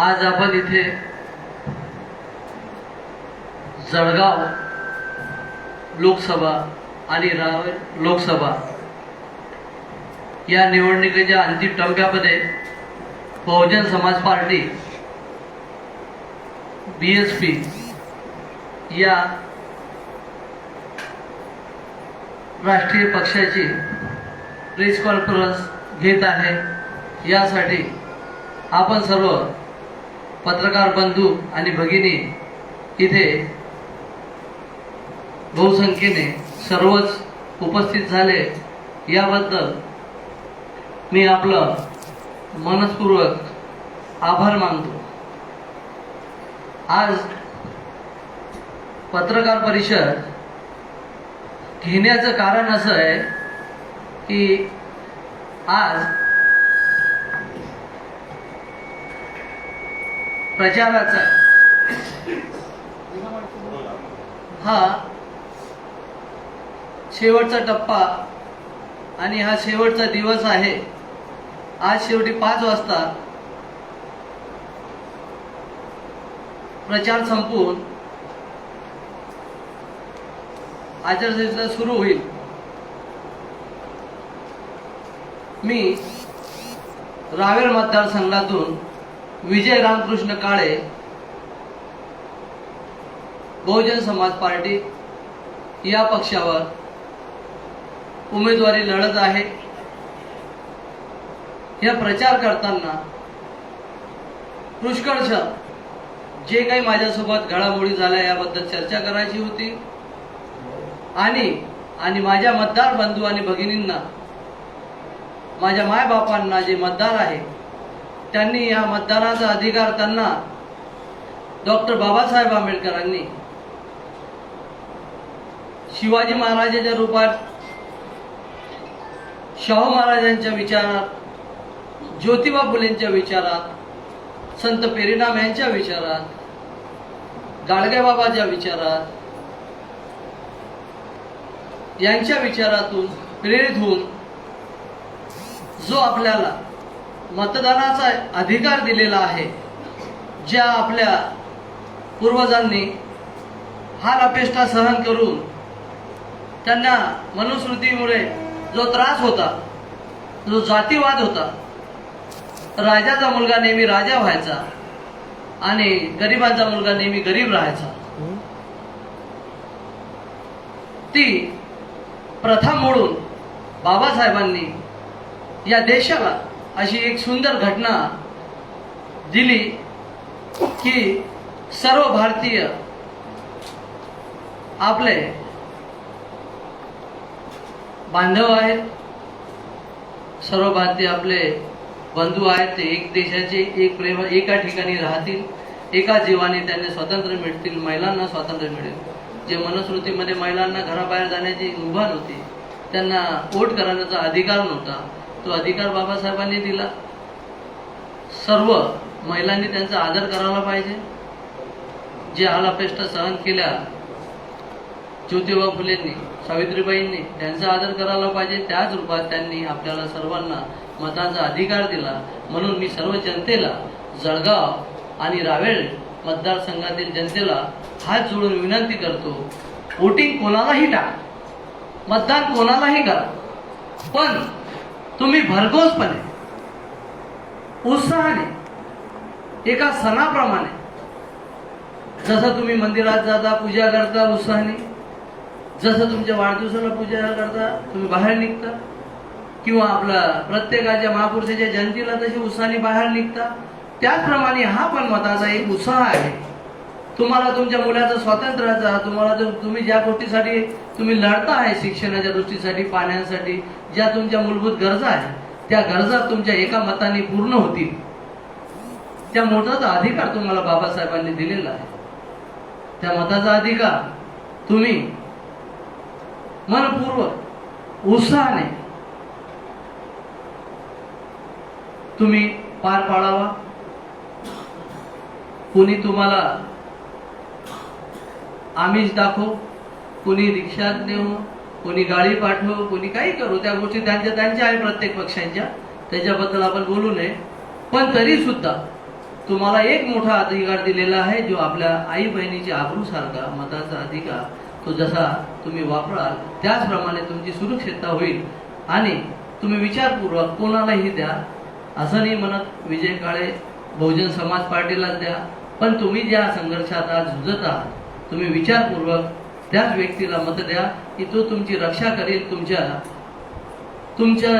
आज आपण इथे जळगाव लोकसभा आणि रावेर लोकसभा या निवडणुकीच्या अंतिम टप्प्यामध्ये बहुजन समाज पार्टी बी एस पी या राष्ट्रीय पक्षाची प्रेस कॉन्फरन्स घेत आहे. यासाठी आपण सर्व पत्रकार बंधू आणि भगिनी इथे बहुसंख्येने सर्वच उपस्थित झाले. याबद्दल मी आपलं मनस्पूर्वक आभार मानतो. आज पत्रकार परिषद घेण्याचं कारण असं आहे की आज प्रचाराचा हा शेवटचा टप्पा आणि हा शेवटचा दिवस आहे. आज शेवटी पाच वाजता प्रचार संपवून आचारसंहिता सुरू होईल. मी रावेर मतदारसंघातून विजय रामकृष्ण काळे बहुजन समाज पार्टी या पक्षावर उमेदवारी लढत आहे. या प्रचार करताना पुष्कळश जे काही माझ्यासोबत घडामोडी झाल्या याबद्दल चर्चा करायची होती. आणि आणि माझ्या मतदार बंधू आणि भगिनींना माझ्या मायबापांना जे मतदार आहे त्यांनी या मतदानाचा अधिकार त्यांना डॉक्टर बाबासाहेब आंबेडकरांनी. शिवाजी महाराजांच्या रूपात शाहू महाराजांच्या विचारात ज्योतिबा फुलेंच्या विचारात संत पेरिनाम यांच्या विचारात गाडगेबाबाच्या विचारात यांच्या विचारातून प्रेरित होऊन जो आपल्याला मतदानाचा अधिकार दिलेला आहे. ज्या आपल्या पूर्वजांनी हाल अपेष्टा सहन करून त्यांना मनुस्मृतीमुळे जो त्रास होता जो जातीवाद होता राजाचा मुलगा नेहमी राजा व्हायचा आणि गरिबांचा मुलगा नेहमी गरीब राहायचा. ती प्रथा मोडून बाबासाहेबांनी या देशाला अशी एक सुंदर घटना दिली की सर्व भारतीय आपले बांधव आहेत. सर्व भारतीय आपले बंधू आहेत. ते एक देशाचे एक प्रेम एका ठिकाणी राहतील. एका जीवाने त्यांना स्वातंत्र्य मिळतील. महिलांना स्वातंत्र्य मिळेल. जे मनुस्मृतीमध्ये महिलांना घराबाहेर जाण्याची मुभा नव्हती त्यांना वोट करण्याचा अधिकार नव्हता. तो अधिकार बाबासाहेबांनी दिला. सर्व महिलांनी त्यांचा आदर करायला पाहिजे. जे हालापेष्टा सहन केल्या ज्योतिबा फुलेंनी सावित्रीबाईंनी त्यांचा आदर करायला पाहिजे. त्याच रूपात त्यांनी आपल्याला सर्वांना मतांचा अधिकार दिला. म्हणून मी सर्व जनतेला जळगाव आणि रावेळ मतदारसंघातील जनतेला हात जोडून विनंती करतो वोटिंग कोणालाही टाका. मतदान कोणालाही करा. पण तुम्ही भरघोसपणे उत्साहाने एका सणाप्रमाणे जसं तुम्ही मंदिरात जाता पूजा करता उत्साहाने जसं तुमच्या वाढदिवसाला पूजा करता तुम्ही बाहेर निघता किंवा आपला प्रत्येकाच्या महापुरुषाच्या जयंतीला तशी उत्साहाने बाहेर निघता त्याचप्रमाणे हा पण मताचा एक उत्साह आहे. तुम्हाला तुमच्या मुलाचं स्वातंत्र्याचा तुम्हाला तुम्ही ज्या गोष्टीसाठी तुम्ही लढता आहे शिक्षणाच्या दृष्टीसाठी पाण्यासाठी ज्या तुमच्या मूलभूत गरजा आहेत त्या गरजा तुमच्या एका मताने पूर्ण होतील. त्या मताचा अधिकार तुम्हाला बाबासाहेबांनी दिलेला आहे. त्या मताचा अधिकार तुम्ही मनपूर्वक उत्साहाने तुम्ही पार पाडावा. कोणी तुम्हाला आमिष दाखव कोणी रिक्षात नेऊ कोणी गाडी पाठव कोणी काही करू त्या गोष्टी त्यांच्या त्यांच्या आहे प्रत्येक पक्षांच्या. त्याच्याबद्दल आपण बोलू नये. पण तरी सुद्धा तुम्हाला एक मोठा अधिकार दिलेला आहे जो आपल्या आई बहिणीच्या आबरूसारखा मताचा अधिकार तो जसा तुम्ही वापराल त्याचप्रमाणे तुमची सुरक्षितता होईल. आणि तुम्ही विचारपूर्वक कोणालाही द्या. असं नाही म्हणत विजय काळे बहुजन समाज पार्टीलाच द्या. पण तुम्ही ज्या संघर्षात आज झुजत आहात तुम्ही विचारपूर्वक त्याच व्यक्तीला मत द्या की तो तुमची रक्षा करेल तुमच्या तुमच्या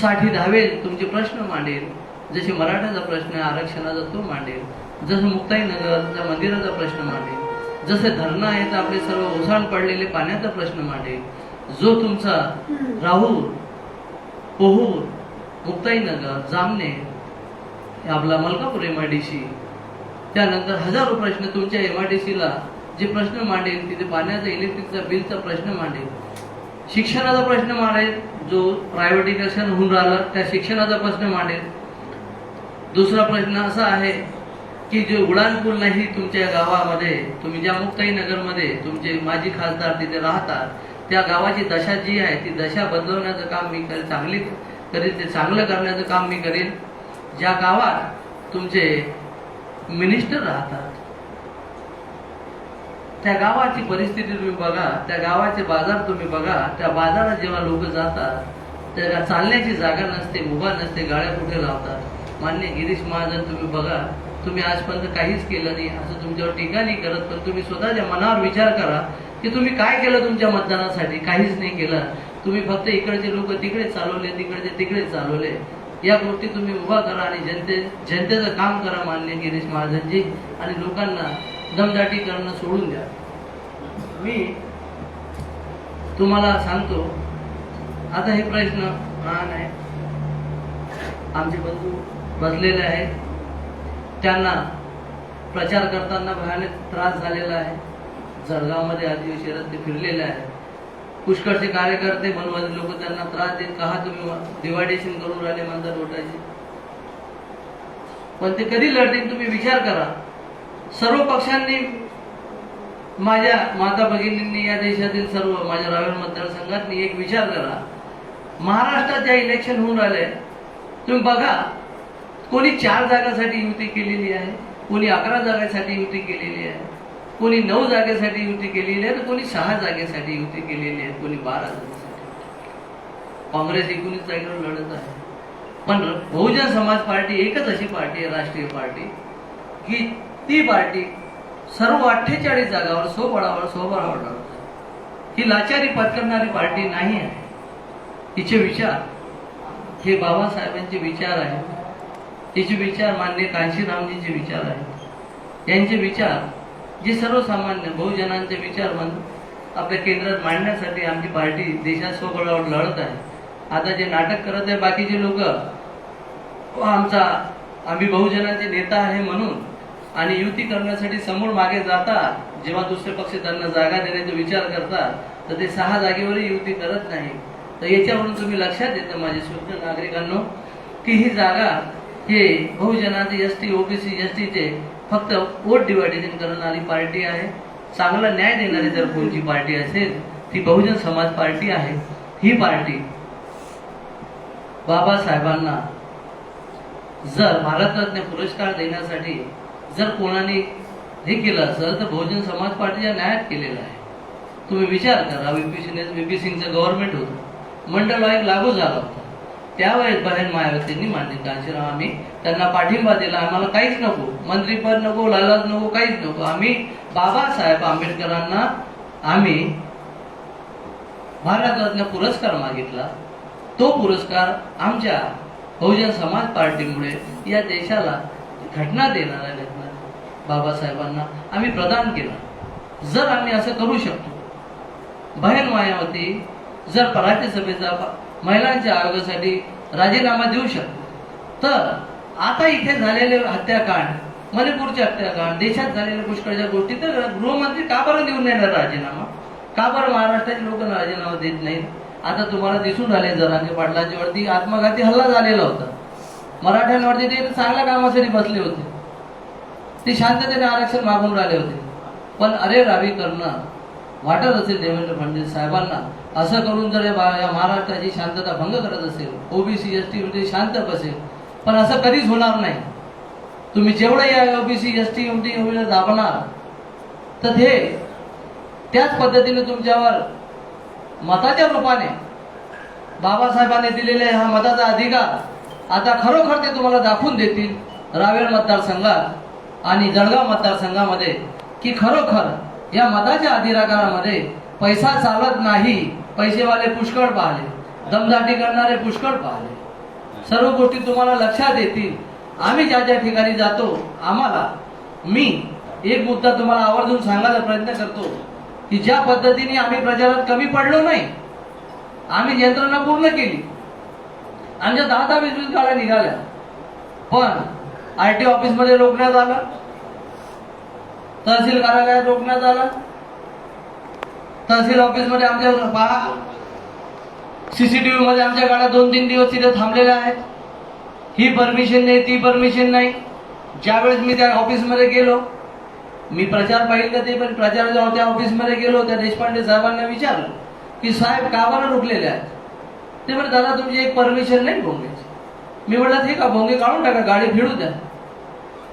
साठी धावेल तुमचे प्रश्न मांडेल. जसे मराठाचा प्रश्न आरक्षणाचा तो मांडेल. जसं मुक्ताईनगरच्या मंदिराचा प्रश्न मांडेल. जसे धरणं आहेत आपले सर्व ओसाण पडलेले पाण्याचा प्रश्न मांडेल. जो तुमचा राहूर पोहूर मुक्ताईनगर जामने आपला Malkapur M I D C त्यानंतर हजारो प्रश्न तुमच्या एम आय डी सीला जे प्रश्न मांडेल तिथे पाण्याचा इलेक्ट्रिकचा बिलचा प्रश्न मांडेल. शिक्षणाचा प्रश्न मांडेल जो प्रायव्हेटिकेशन होऊन राहिलं त्या शिक्षणाचा प्रश्न मांडेल. दुसरा प्रश्न असा आहे की जे उडान पूल नाही तुमच्या गावामध्ये तुम्ही ज्या मुक्ताई नगरमध्ये तुमचे माजी खासदार तिथे राहतात त्या गावाची दशा जी आहे ती दशा बदलवण्याचं काम मी चांगली करेल ते चांगलं करण्याचं काम मी करेन ज्या गावात तुमचे मिनिस्टर राहतात. त्या गावाची परिस्थिती तुम्ही बघा त्या गावाचे बाजार तुम्ही बघा त्या बाजारात जेव्हा लोक जातात त्या चालण्याची जागा नसते उभा नसते गाड्या कुठे लावतात? मान्य गिरीश महाजन तुम्ही बघा तुम्ही आजपर्यंत काहीच केलं नाही असं तुमच्यावर टीका नाही करत पण तुम्ही स्वतःच्या मनावर विचार करा की तुम्ही काय केलं तुमच्या मतदानासाठी? काहीच नाही केलं. तुम्ही फक्त इकडचे लोक तिकडे चालवले तिकडचे तिकडे चालवले. या गोष्टी तुम्ही उभा करा आणि जनते जनतेचं काम करा मान्य गिरीश महाजनजी आणि लोकांना दमदाटी करणं सोडून द्या. मी तुम्हाला सांगतो आता हे प्रश्न लहान आहे. आमचे बंधू बसलेले आहेत. त्यांना प्रचार करताना भयानक त्रास झालेला आहे. जळगावमध्ये आदिवासी रस्ते फिरलेले आहे पुष्कळचे कार्यकर्ते बनवाचे लोक त्यांना त्रास देत का तुम्ही डिवायडेशन करून राहिले म्हणतात वोटाची पण ते कधी लढतील तुम्ही विचार करा. सर्व पक्षांनी माझ्या माता भगिनींनी या देशातील सर्व माझ्या रावेर मतदारसंघातनी एक विचार करा. महाराष्ट्रात ज्या इलेक्शन होऊन राहिले तुम्ही बघा कोणी चार जागासाठी युती केलेली आहे कोणी अकरा जागासाठी युती केलेली आहे. कोणी नऊ जागेसाठी युती केलेली आहे तर कोणी सहा जागेसाठी युती केलेली आहे कोणी बारा जागेसाठी. काँग्रेस एकोणीस जागेवर लढत आहे पण बहुजन समाज पार्टी एकच अशी पार्टी आहे राष्ट्रीय पार्टी की ती पार्टी सर्व अठ्ठेचाळीस जागावर स्वबळावर स्वबळावर लढत आहे. ही लाचारी पत्करणारी पार्टी नाही आहे. तिचे विचार हे बाबासाहेबांचे विचार आहेत. तिचे विचार मान्य कांशीरामजींचे विचार आहेत. यांचे विचार जे सर्वसामान्य बहुजनांचे विचार म्हण आपल्या केंद्रात मांडण्यासाठी आमची पार्टी देशात स्वबळावर लढत आहे. आता जे नाटक करत आहे बाकीचे लोक आमचा आम्ही बहुजनांचे नेता आहे म्हणून आणि युती करण्यासाठी समोर मागे जातात जेव्हा दुसरे पक्ष त्यांना जागा देण्याचा विचार करतात तर ते सहा जागेवरही युती करत नाही. तर याच्यावरून तुम्ही लक्षात येतं माझ्या शुद्ध नागरिकांनो की ही जागा हे बहुजनाचे एस टी ओबीसी एस टीचे फक्त वोट डिवायडेशन करणारी पार्टी आहे. चांगला न्याय देणारी जर कोणची पार्टी असेल ती बहुजन समाज पार्टी आहे. ही पार्टी बाबासाहेबांना जर भारतरत्न पुरस्कार देण्यासाठी जर कोणाने हे केलं असेल तर बहुजन समाज पार्टीच्या न्यायात केलेलं आहे. तुम्ही विचार करा व्हीपी सिंग व्हीपी सिंगचं गव्हर्नमेंट होतं. मंडळ आयोग लागू झाला होता. त्यावेळेस बऱ्याच मायावतींनी मान्य काशीराव आम्ही त्यांना पाठिंबा दिला. आम्हाला काहीच नको. मंत्रीपद नको लालच नको काहीच नको. आम्ही बाबासाहेब आंबेडकरांना आम्ही भारतरत्न पुरस्कार मागितला. तो पुरस्कार आमच्या बहुजन समाज पार्टीमुळे या देशाला घटना देणाऱ्या घटना बाबासाहेबांना आम्ही प्रदान केला. जर आम्ही असं करू शकतो बहन मायावती जर राज्यसभेचा महिलांच्या आयोगासाठी राजीनामा देऊ शकतो. तर आता इथे झालेले हत्याकांड मणिपूरचे हत्याकांड देशात झालेल्या पुष्कळच्या गोष्टी तर गृहमंत्री का बरं देऊन येणार राजीनामा? का बरं महाराष्ट्राचे लोक राजीनामा देत नाहीत? आता तुम्हाला दिसून आले जरांगे पाटलांच्या वरती आत्मघाती हल्ला झालेला होता. मराठ्यांवरती ते चांगल्या कामासाठी बसले होते. ते शांततेने आरक्षण मागून राहिले होते. पण अरे रावी करणं वाटत असेल देवेंद्र फडणवीस साहेबांना असं करून जर या या महाराष्ट्राची शांतता भंग करत असेल ओबीसी एस टी शांत बसेल पण असं कधीच होणार नाही. तुम्ही जेवढं या OBC S T M T दाबणार तर हे त्याच पद्धतीने तुमच्यावर मताच्या रूपाने बाबासाहेबांनी दिलेले हा मताचा अधिकार आता खरोखर ते तुम्हाला दाखवून देतील रावेर मतदारसंघात आणि जळगाव मतदारसंघामध्ये की खरोखर या मताच्या अधिकारामध्ये पैसा चालत नाही पैसेवाले पुष्कळ पाहिले. दमदाटी करणारे पुष्कळ पाहिले. सर्व गोष्टी तुम्हाला लक्षात येतील. आम्ही ज्या ज्या ठिकाणी जातो आम्हाला मी एक मुद्दा तुम्हाला आवर्जून सांगायचा प्रयत्न करतो की ज्या पद्धतीने आम्ही प्रचारात कमी पडलो नाही आम्ही यंत्रणा पूर्ण केली. आमच्या दहा दहा वीस वीस गाड्या निघाल्या. पण आय टी ऑफिसमध्ये रोखण्यात आलं तहसील कार्यालयात रोखण्यात आलं तहसील ऑफिसमध्ये आमच्या पहा सीसीटीव्ही मध्ये आमच्या गाड्या दोन तीन दिवस तिथे थांबलेल्या आहेत. ही परमिशन नाही ती परमिशन नाही. ज्यावेळेस मी त्या ऑफिसमध्ये गेलो मी प्रचार पाहिलं ते पण प्रचार जेव्हा त्या ऑफिसमध्ये गेलो. त्या देशपांडे साहेबांना विचारलं की साहेब का बरं रुकलेले आहेत? ते म्हणे दादा तुमची एक परमिशन नाही भोंगेची. मी म्हटलं ठीक आहे भोंगे काढून टाका गाडी फिरू द्या.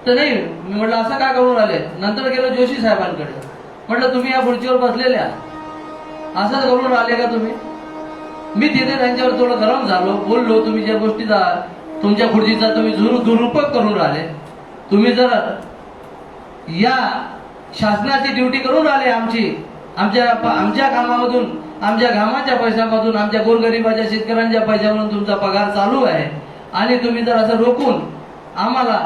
तर नाही मी म्हटलं असं काय करून राहिले नंतर गेलो जोशी साहेबांकडे. म्हटलं तुम्ही या खुर्चीवर बसलेल्या असंच करून आले का तुम्ही? मी तिथे त्यांच्यावर थोडं गरम झालो बोललो तुम्ही ज्या गोष्टीचा तुमच्या खुर्चीचा तुम्ही दुरुपयोग करून राहिले. तुम्ही जर या शासनाची ड्युटी करून राहिले आमची आमच्या आमच्या कामामधून आमच्या घामाच्या पैशामधून आमच्या गोरगरिबाच्या शेतकऱ्यांच्या पैशामधून तुमचा पगार चालू आहे आणि तुम्ही जर असं रोखून आम्हाला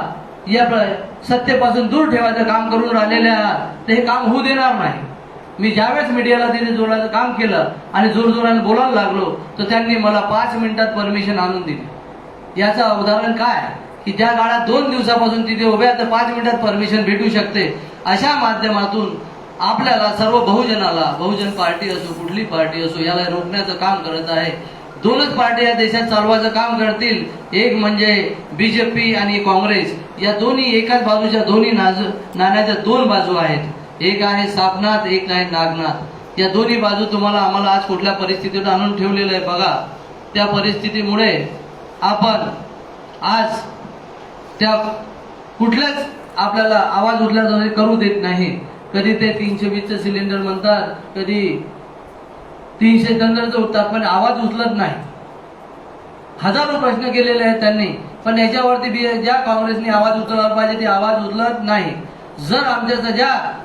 या प्र- सत्तेपासून दूर ठेवायचं काम करून राहिलेले आहात तर हे काम होऊ देणार नाही. मी ज्यावेळेस मीडियाला त्यांनी जोडायचं काम केलं आणि जोरजोराने बोलायला लागलो तर त्यांनी मला पाच मिनिटात परमिशन आणून दिली. याचं उदाहरण काय? की ज्या गाड्या दोन दिवसापासून तिथे उभ्या तर पाच मिनिटात परमिशन भेटू शकते. अशा माध्यमातून आपल्याला सर्व बहुजनाला बहुजन पार्टी असो कुठली पार्टी असो याला रोखण्याचं काम करत आहे. दोनच पार्टी या देशात चालवायचं काम करतील. एक म्हणजे बीजेपी आणि काँग्रेस. या दोन्ही एकाच बाजूच्या दोन्ही नाज नाण्याच्या दोन बाजू आहेत. एक आहे सापनाथ एक आहे नागनाथ. या दोन्ही बाजू तुम्हाला आम्हाला आज कुठल्या परिस्थितीत आणून ठेवलेलं आहे बघा. त्या परिस्थितीमुळे आपण आज त्या कुठल्याच आपल्याला आवाज उठल्याद्वारे करू देत नाही. कधी ते तीनशे वीसचं सिलेंडर म्हणतात कधी तीनशे टनचं उठतात पण आवाज उचलत नाही. हजारो प्रश्न केलेले आहेत त्यांनी पण याच्यावरती बी- ज्या काँग्रेसने आवाज उचलायला पाहिजे ते आवाज उचलत नाही. जर आमच्या ज्या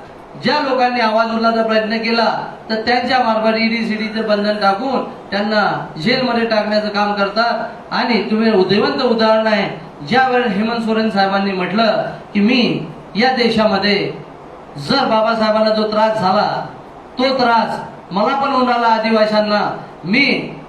ज्या लोकांनी आवाज उचलायचा प्रयत्न केला तर त्यांच्या मार्फत ईडी सीडीचं बंधन टाकून त्यांना जेलमध्ये टाकण्याचं काम करतात. आणि तुम्ही उदयवंत उदाहरण आहे. ज्यावेळेस हेमंत सोरेन साहेबांनी म्हटलं की मी या देशामध्ये जर बाबासाहेबांना जो त्रास झाला तो त्रास मला पण होणार आदिवाशांना. मी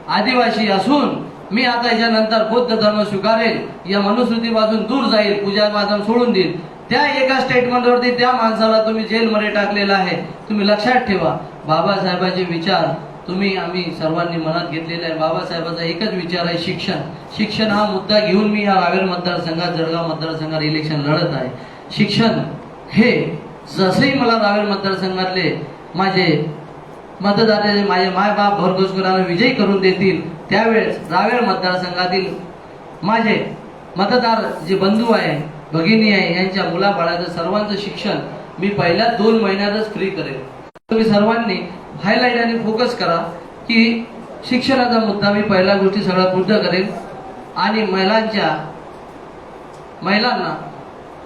आदिवासी असून मी आता याच्यानंतर बौद्ध धर्म स्वीकारेल या मनुस्मृतीपासून दूर जाईल पूजा माझा सोडून देईल. त्या एका स्टेटमेंटवरती त्या माणसाला तुम्ही जेलमध्ये टाकलेला आहे. तुम्ही लक्षात ठेवा. बाबासाहेबांचे विचार तुम्ही आम्ही सर्वांनी मनात घेतलेले आहे. बाबासाहेबांचा एकच विचार आहे शिक्षण. शिक्षण हा मुद्दा घेऊन मी या रावेर मतदारसंघात जळगाव मतदारसंघात इलेक्शन लढत आहे. शिक्षण हे जसेही मला रावेर मतदारसंघातले माझे मतदार माझे माय बाप भरघोसकरांना विजयी करून देतील त्यावेळेस रावेर मतदारसंघातील माझे मतदार जे बंधू आहे भगिनी आहे यांच्या मुलाबाळाचं सर्वांचं शिक्षण मी पहिल्या दोन महिन्यातच फ्री करेल. तुम्ही सर्वांनी हायलाईट आणि फोकस करा की शिक्षणाचा मुद्दा मी पहिल्या गोष्टी सगळ्या पूर्ण करेन आणि महिलांच्या महिलांना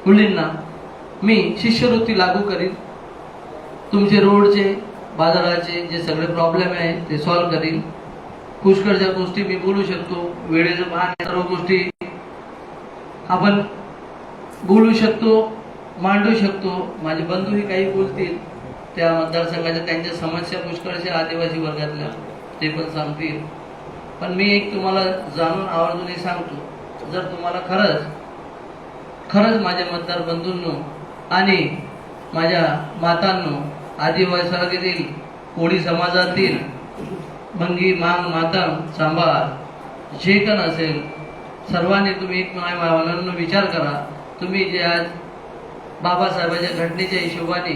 मुलींना मी शिष्यवृत्ती लागू करीन. तुमचे रोडचे बाजाराचे जे सगळे प्रॉब्लेम आहे ते सॉल्व्ह करीन. पुष्कळच्या गोष्टी मी बोलू शकतो. वेळेचं भान सर्व गोष्टी आपण बोलू शकतो मांडू शकतो. माझे बंधूही काही बोलतील. त्या मतदारसंघाच्या त्यांच्या समस्या पुष्कळशा आदिवासी वर्गातल्या ते पण सांगतील. पण मी एक तुम्हाला जाणून आवर्जूनही सांगतो. जर तुम्हाला खरंच खरंच माझ्या मतदार बंधूंनो आणि माझ्या मातांनो आदिवासी वर्गातील कोळी समाजातील भंगी मांग मातम सांबार जे पण असेल सर्वांनी तुम्ही एक माझ्या विचार करा. तुम्ही जे आज बाबासाहेबांच्या घटनेच्या हिशोबाने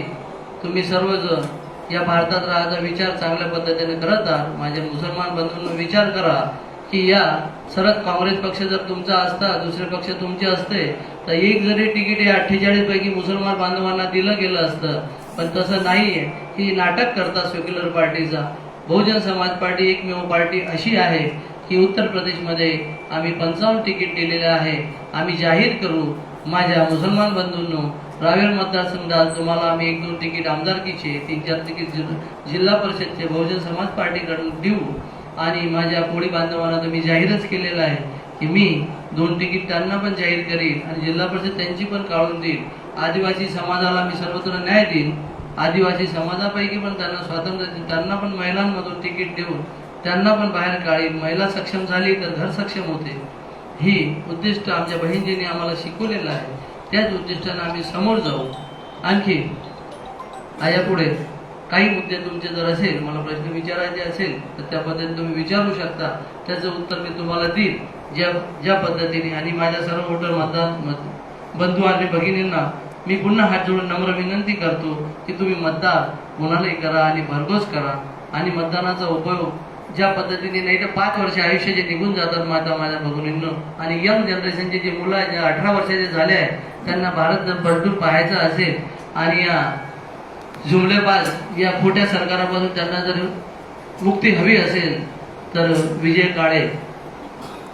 तुम्ही सर्वजण या भारतात राहायचा विचार चांगल्या पद्धतीने करत आहात. माझ्या मुसलमान बंधूंनो विचार करा की या सरत काँग्रेस पक्ष जर तुमचा असता दुसरे पक्ष तुमचे असते तर एक जरी तिकीट या अठ्ठेचाळीस पैकी मुसलमान बांधवांना दिलं गेलं असतं पण तसं नाहीये. ही नाटक करतात सेक्युलर पार्टीचा बहुजन समाज पार्टी एकमेव पार्टी अशी आहे की उत्तर प्रदेशमध्ये आम्ही पंचावन्न तिकीट दिलेलं आहे. आम्ही जाहीर करू माझ्या मुसलमान बंधूंनो रावेर मतदारसंघात तुम्हाला आम्ही एक दोन तिकीट आमदारकीचे तीन चार तिकीट जिल्हा परिषदचे बहुजन समाज पार्टीकडून देऊ. आणि माझ्या कोळी बांधवांना तर मी जाहीरच केलेलं आहे की मी दोन तिकीट त्यांना पण जाहीर करीन आणि जिल्हा परिषद त्यांची पण काढून देईल. आदिवासी समाजाला मी सर्वत्र न्याय देईन. आदिवासी समाजापैकी पण त्यांना स्वातंत्र्य देईन. त्यांना पण महिलांमधून तिकीट देऊन त्यांना पण बाहेर काढीन. महिला सक्षम झाली तर घर सक्षम होते. ही उद्दिष्ट आमच्या बहिणीने आम्हाला शिकवलेलं आहे. त्याच उद्दिष्टाने आम्ही समोर जाऊ. आणखी यापुढे काही मुद्दे तुमचे जर असेल मला प्रश्न विचारायचे असेल तर त्या पद्धतीने तुम्ही विचारू शकता. त्याचं उत्तर मी तुम्हाला देईल ज्या ज्या पद्धतीने आणि माझ्या सर्व वोटर मतदान बंधू आणि भगिनींना मी पुन्हा हात जोडून नम्र विनंती करतो की तुम्ही मतदान कोणालाही करा आणि भरघोस करा. आणि मतदानाचा उपयोग ज्या पद्धतीने नाही तर पाच वर्ष आयुष्य जे निघून जातात माता माझ्या भगिनींनो आणि यंग जनरेशनचे जे मुलं आहेत जे अठरा वर्षाचे झाले आहेत त्यांना भारत जर भरपूर पाहायचा असेल आणि या जुमलेबाज या खोट्या सरकारापासून त्यांना जर मुक्ती हवी असेल तर विजय काळे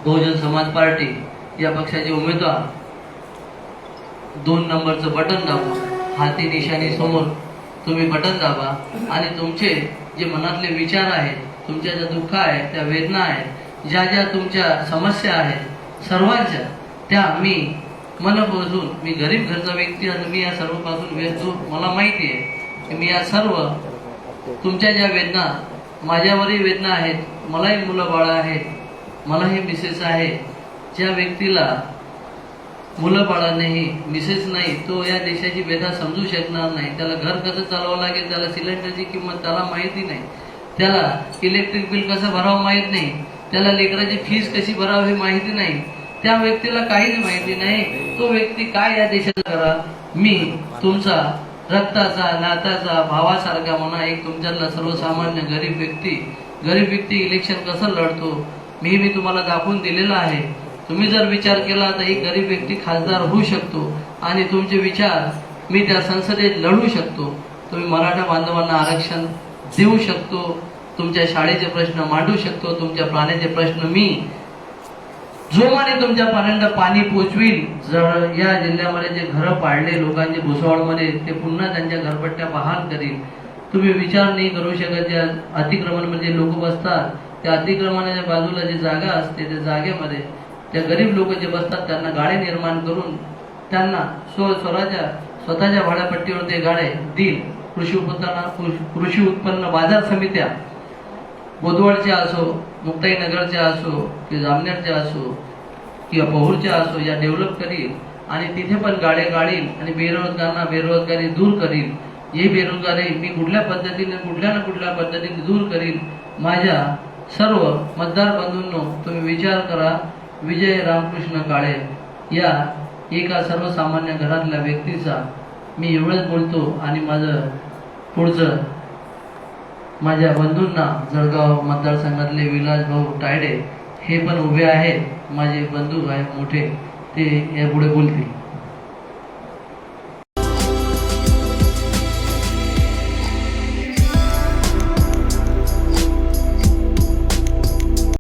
बहुजन समाज पार्टी या पक्षाचे उमेदवार दोन नंबरचं बटन दाबा हाती निशाणी समोर तुम्ही बटन दाबा आणि तुमचे जे मनातले विचार आहेत तुमच्या ज्या दुःख आहेत त्या वेदना आहेत ज्या ज्या तुमच्या समस्या आहेत सर्वांच्या त्या मी मनपासून मी गरीब घरचा व्यक्ती आणि मी या सर्वपासून वेचतो मला माहिती आहे की मी या सर्व तुमच्या ज्या वेदना माझ्यावरही वेदना आहेत मलाही मुलं बाळं आहेत मलाही मिसेस आहे ज्या व्यक्तीला मुलं बाळं नाही मिसेस नाही तो या देशाची वेदा समजू शकणार नाही त्याला घर कसं चालवावं लागेल त्याला सिलेंडरची किंमत त्याला माहिती नाही त्याला इलेक्ट्रिक बिल कसं भरावं माहीत नाही. त्याला लेकराची फीस कशी भरावी हे माहिती नाही. त्या व्यक्तीला काहीच माहिती नाही. तो व्यक्ती काय या देशात करा? मी तुमचा रक्ताचा नाताचा भावासारखा म्हणा एक तुमच्यातला सर्वसामान्य गरीब व्यक्ती गरीब व्यक्ती इलेक्शन कसं लढतो? मी मी तुम्हाला दाखवून दिलेला आहे. तुम्ही जर विचार केला तर एक गरीब व्यक्ती खासदार होऊ शकतो आणि तुमचे विचार मी त्या संसदेत लढू शकतो. तुम्ही मराठा बांधवांना आरक्षण देऊ शकतो तुमच्या शाळेचे प्रश्न मांडू शकतो तुमच्या प्राण्याचे प्रश्न मी. जोमाने तुमच्यापर्यंत पाणी पोचवील जर या जिल्ह्यामध्ये जे घरं पाडले लोकांचे भुसावळमध्ये ते पुन्हा त्यांच्या घरपट्ट्या बहाल करील तुम्ही विचार नाही करू शकत ज्या अतिक्रमण म्हणजे लोक बसतात. त्या अतिक्रमणाच्या बाजूला जी जागा असते त्या जागेमध्ये त्या गरीब लोक जे बसतात त्यांना गाडे निर्माण करून त्यांना स्व स्वराच्या स्वतःच्या भाड्यापट्टीवर ते गाडे देईल. कृषी उत्पन्न कृषी उत्पन्न बाजार समित्या बोदवडच्या असो मुक्ताईनगरच्या असो की जामनेरच्या असो किंवा पहूरच्या असो या डेव्हलप करील आणि तिथे पण गाड्या गाळील आणि बेरोजगारांना बेरोजगारी दूर करील. ही बेरोजगारी मी कुठल्या पद्धतीने कुठल्या ना कुठल्या पद्धतीने दूर करील? माझ्या सर्व मतदार बंधूंनो तुम्ही विचार करा विजय रामकृष्ण काळे. या एका सर्वसामान्य घरातल्या व्यक्तीचा मी एवढंच बोलतो आणि माझं पुढचं माझ्या बंधूंना जळगाव मतदारसंघातले विलास भाऊ टायडे हे पण उभे आहेत. माझे बंधू आहेत मोठे. ते यापुढे बोलतील.